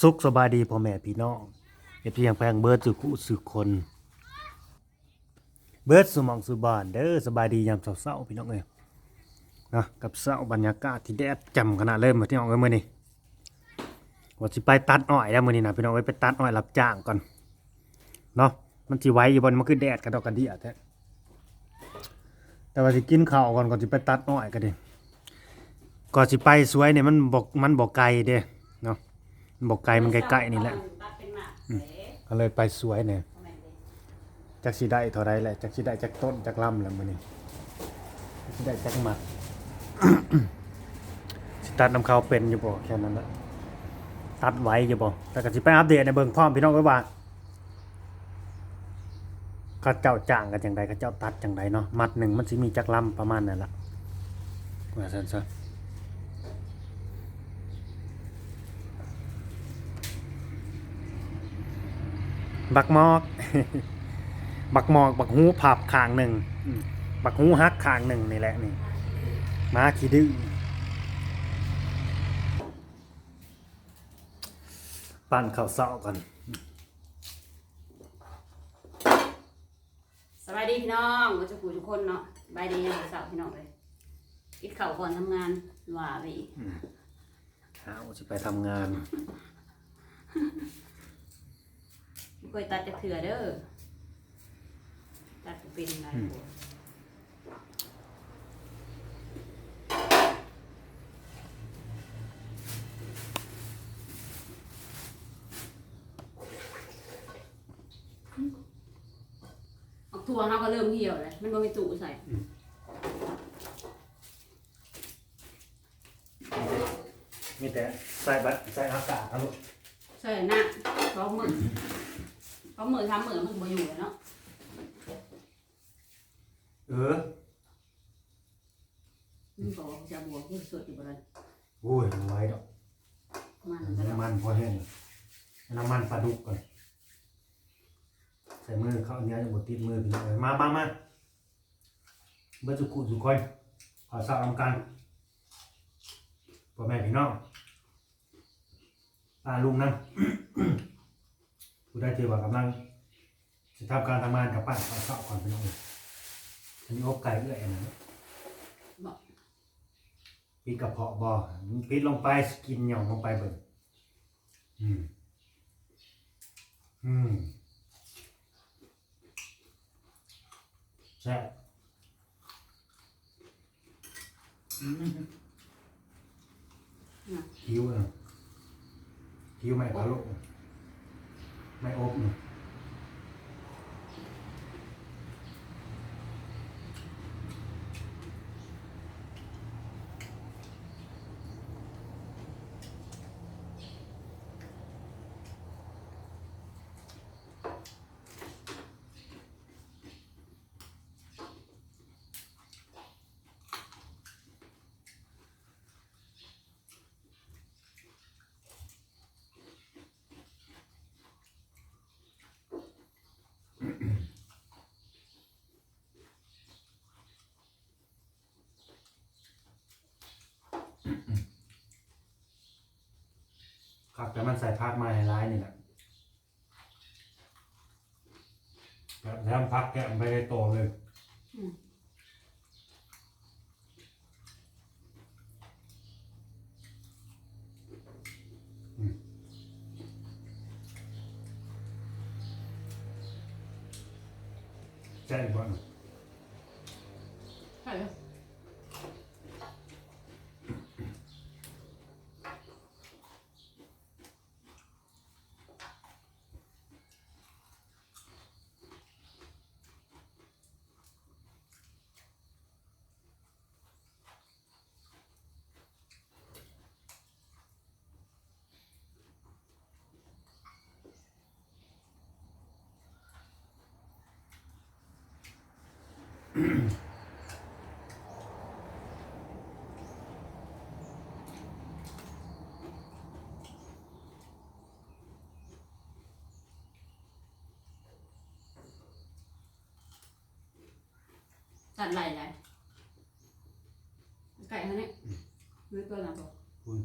สุขสบายดีพ่อแม่พี่น้องเอฟซียังแพงเบิร์ดสุขุสุคน เบิร์ดสมองสุบานเด้อสบายดียามเศร้าๆพี่น้องเอ้ยนะกับเศร้าบรรยากาศที่แดดจำขนาดเริ่มมาที่น้องเอ้ยมื้อนี้ว่าสิไปตัดอ้อยแล้วมื้อนี้นะพี่น้องเอ้ยไปตัดอ้อยรับจ้างก่อนเนาะมันสิไว้อยู่บ่มันคือแดดกระดอกกระเดี่ยแท้แต่ว่าสิกินข้าวก่อนก่อนสิไปตัดอ้อยก็ดิก่อนสิไปสวยเนี่ยมันบ่มันบ่ไกลเด้ เนาะมันบ่ไกลมันใกล้ๆนี่แหละก็เลยไปสวยเนี่ยจักสิได้เท่าไรแหละจักสิได้จักต้นจักลำแล้วมื้อนี้จักสิได้จักหมัดสิตัดน้ำเขาเป็นอยู่บ่แค่นั้นละตัดไว้อยู่บ่แต่ก็สิไปอัปเดตในเบิ่งพร้อมพี่น้องไว้ว่าเขาเจ้าจ้างกันจังไดเขาเจ้าตัดจังไดเนาะมัดหนึ่งมันสิมีจักลำประมาณนั่นละว่าซั่นซะ บักมอก บักหมอก บักหูผับข้างหนึ่งอืมบักหูฮักข้างหนึ่งนี่แหละนี่มาขี้ดื้อปั่นข้าวเสากันสบายดีพี่น้องก็จะคุยทุกคนเนาะสบายดียังสาวพี่น้องเลยกินข้าวก่อนทำงานว่าไปอีกเอาจะไปทำงาน บ่เคยตัดจะเถื่อเด้อตัดบ่เป็นไรบ่เอาทัวร์เขาก็เริ่มเหี่ยวเลยมันบ่มีตู้ใส่มีแต่ใส่บัตรใส่อากาศครับลูกใส่หน้าเพราะมือ เพราะมือทำมือมันบ่อยู่แล้วเนาะเออมันบอกว่าจะบวกที่สุดอยู่บนนั้นโอ้ยมันไว้ดอกมันก็แล้วน้ำมันพอแห้งน้ำมันปลาดุกก่อนใส่มือเข้าเนี้ยจะบดติดมือพี่น้องเอ้ยมามามาเบิร์จุกุสุกอยขอสาวทำกันพ่อแม่พี่น้องป้าลุงนั่ง ผู้ได้เจอว่ากำลังจะทำการทำงานกับป้าขอสาวก่อนพี่น้องเอ้ยอันนี้อบไก่เอื้อยนะบอกปิดกระเพาะบ่ปิดลงไปสกินหย่องลงไปเบิ่งอืม อืมแซ่บอืมน่ะ หิวนะหิวไม่พะโลุ ไม่อบนะ ครับแต่มันใส่พักมาให้ร้ายนี่แหละแล้วพักแกะมันไปได้โตเลยอืมใช่ก่อนใช่ ตัดไหลไหลไก่เขาเนี่ยไม่ตัวหลังบอก คุณ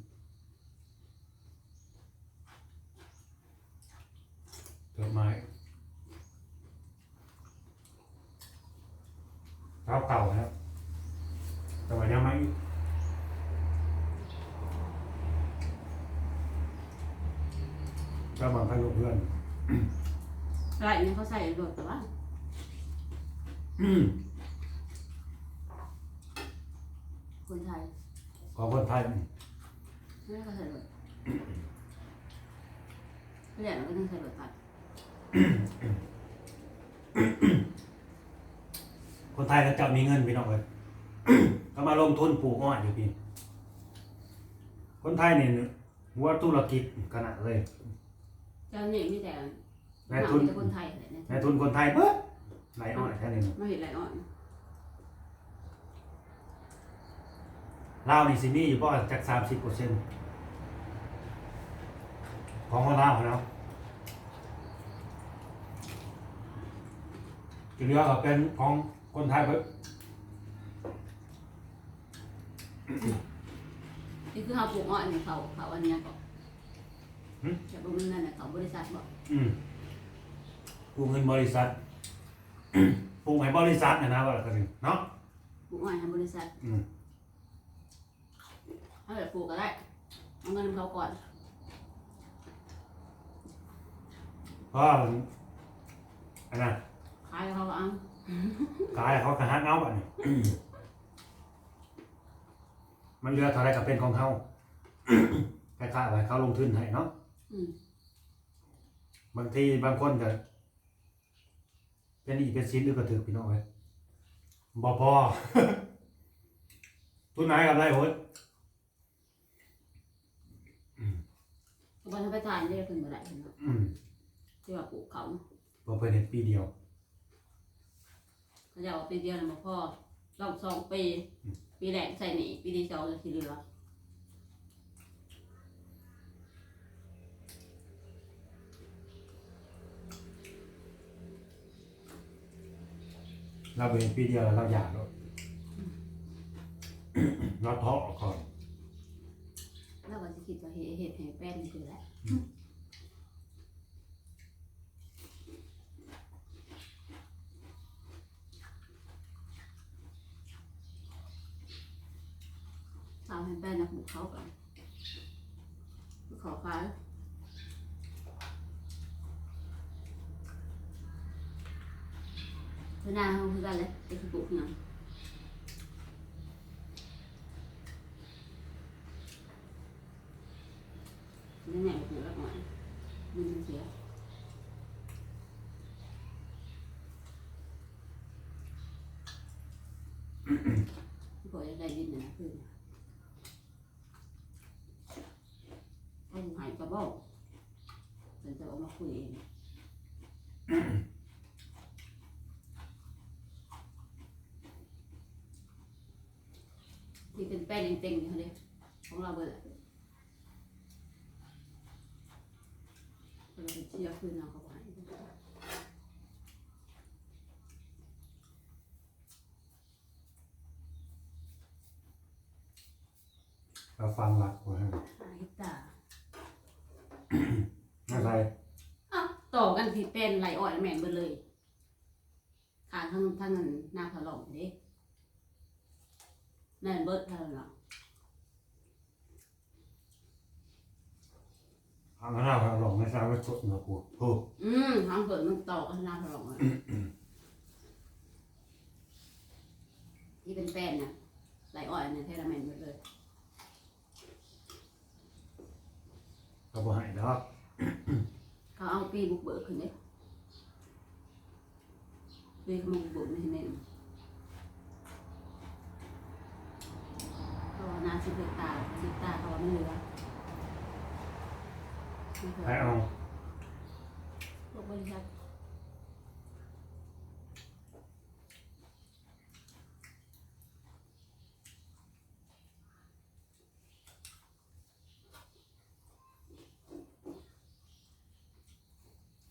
ก็บางครั้งลูกเพื่อนไรนี่เขาใส่รถแต่ว่าอืมคนไทยของคนไทยไม่ได้เขาใส่รถไม่ได้เราก็ต้องใส่รถผัดคนไทยเขาเจะมีเงินพี่น้องเลยเขามาลงทุนปลูกอ้อยอยู่พี่คนไทยเนี่ยหัวธุรกิจขนาดเลย เจ้านี่มีแต่นายทุนแต่คนไทยอะไรเนี่ยนายทุนคนไทยเบิดไหลอ้อยแค่นี้ไม่เห็นไรอ่อนลาวนี่สิมีอยู่ประมาณจากสามสิบเปอร์เซ็นต์ของคนลาวเนาะที่เหลือก็เป็นของคนไทยเบิดนี่คือเขาปลูกอ้อยเนี่ยเขาเขาอันเนี้ยก็ จะบ่มีเงินเนี่ยเขาบริษัทบอกอืมปลูกเงินบริษัทปลูกให้บริษัทนะนะว่ากันเนาะปลูกอ้อยให้บริษัทอืมถ้าแบบปลูกก็ได้เอาเงินเขาก่อนเพราะว่าอันนั้นขายเขาก็เอากายเขากระหักเอาอันนี้ มันเหลือเท่าไรก็เป็นของเขา คล้ายๆว่าเขาลงทุนให้เนาะ อืมบางทีบางคนก็เป็นอีกเป็นชิ้นหรือกระถือพี่น้องไว้บ่พอ ทุนไหนกับไรโหดวันถ้าไปทานได้ถึงเมื่อไหร่เนาะอืมที่ว่าปลูกเขาบ่เพิ่นเฮ็ดปีเดียว เขาจะเอาปีเดียวนะมาพ่อลองสองปี ปีแรกใส่หนีปีที่สองจะทีเหลือ เราเป็นปีเดียวแล้วเราอยากแล้วเราท้อก่อนแล้วก็จะคิดว่าเหตุเหตุแห่งแป้นนี่คืออะไรทำให้แป้นนะปลูกเขาก่อนขอฟ้า เพื่อนหน้าเขาคือกันเลยไอ้คือปลูกเนี่ยนี่แหน่หัวละหน่อยมันเสียพี่บอกจะได้ยินนะคือไอ้หายกระบอก แต่จะออกมาคุยเป็นแป้งเต็งๆนี่เลยของเราเบอร์เราไปเที่ยวคืนเราก็ไปเราฟังหลักกว่าให้หายตาไม่ใช่อ้าวต่อกันที่เป็นไหลอ่อยแม่นเบิดเลยขางทั้งทั้งนั้นหน้าถลอกเด้ แม่นเบิดเท่านั้นล่ะทางหน้าทางหลงไม่ทราบว่าสุดนะกูโอ้อืมทางเปิดมันต่อกันหน้าถลอกเลยที่เป็นแป้นน่ะไหลอ่อยเนี่ยแท้ละแม่นเบิดเลยเราบ่ให้ดอกเขาเอาปีบุกเบิกขึ้นเด้ปีเขามาบุกเบิกไม่เห็นแน่เขาว่า นาสิบเฮกตาร์สิบตาร์เขาว่าไม่เหลือไม่เคยให้เอาพวกบริษัท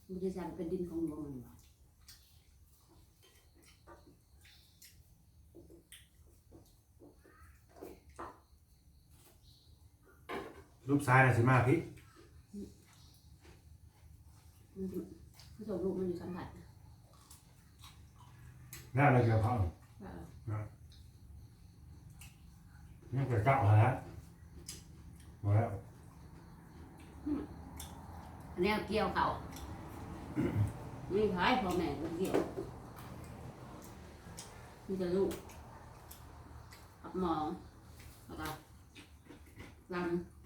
บริษัทเป็นดินของหลวงมันบ่รู ปซ้ายน่ะสิมาพี่มันจะผู้ชมลูกมันอยู่สัมผัสนะแล้วเราจะเข้าว่านี่จะเจ้าแล้วหมดแล้วไปอันนี้เกี่ยวเขาไม่ขายพ่อแม่ก็เกี่ยวมีแต่ลูกกับหมองแล้วก็ลำ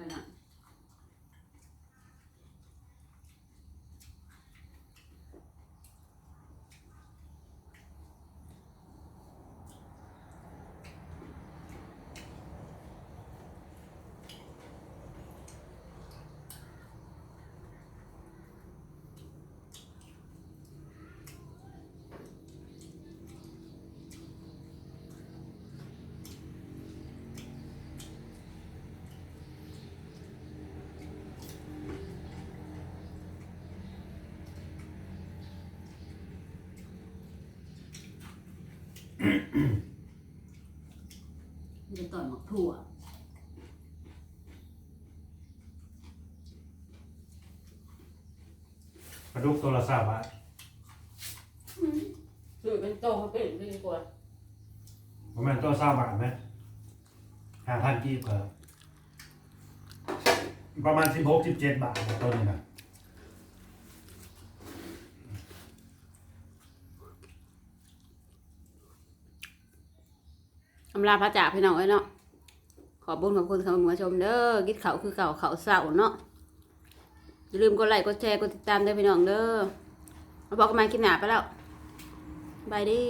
ขนาดมันจะต่อยหมักถั่วปลาดุกตัวละสามบาทคือเป็นโตเขาเป็นดีกว่าประมาณตัวสามบาทไหมห้าพันกีบเออประมาณสิบหกสิบเจ็ดบาทตัวนี้นะำลาพระจ่าพี่น้องไว้เนาะขอบุญขอบคุณคำมาชมเด้อกิดเขาคือเก่าเขาเศร้าเนาะอย่าลืมกดไลค์กดแชร์กดติดตามด้วยพี่น้องเด้อมาบอกกันมากิปหนาไปแล้วบายดี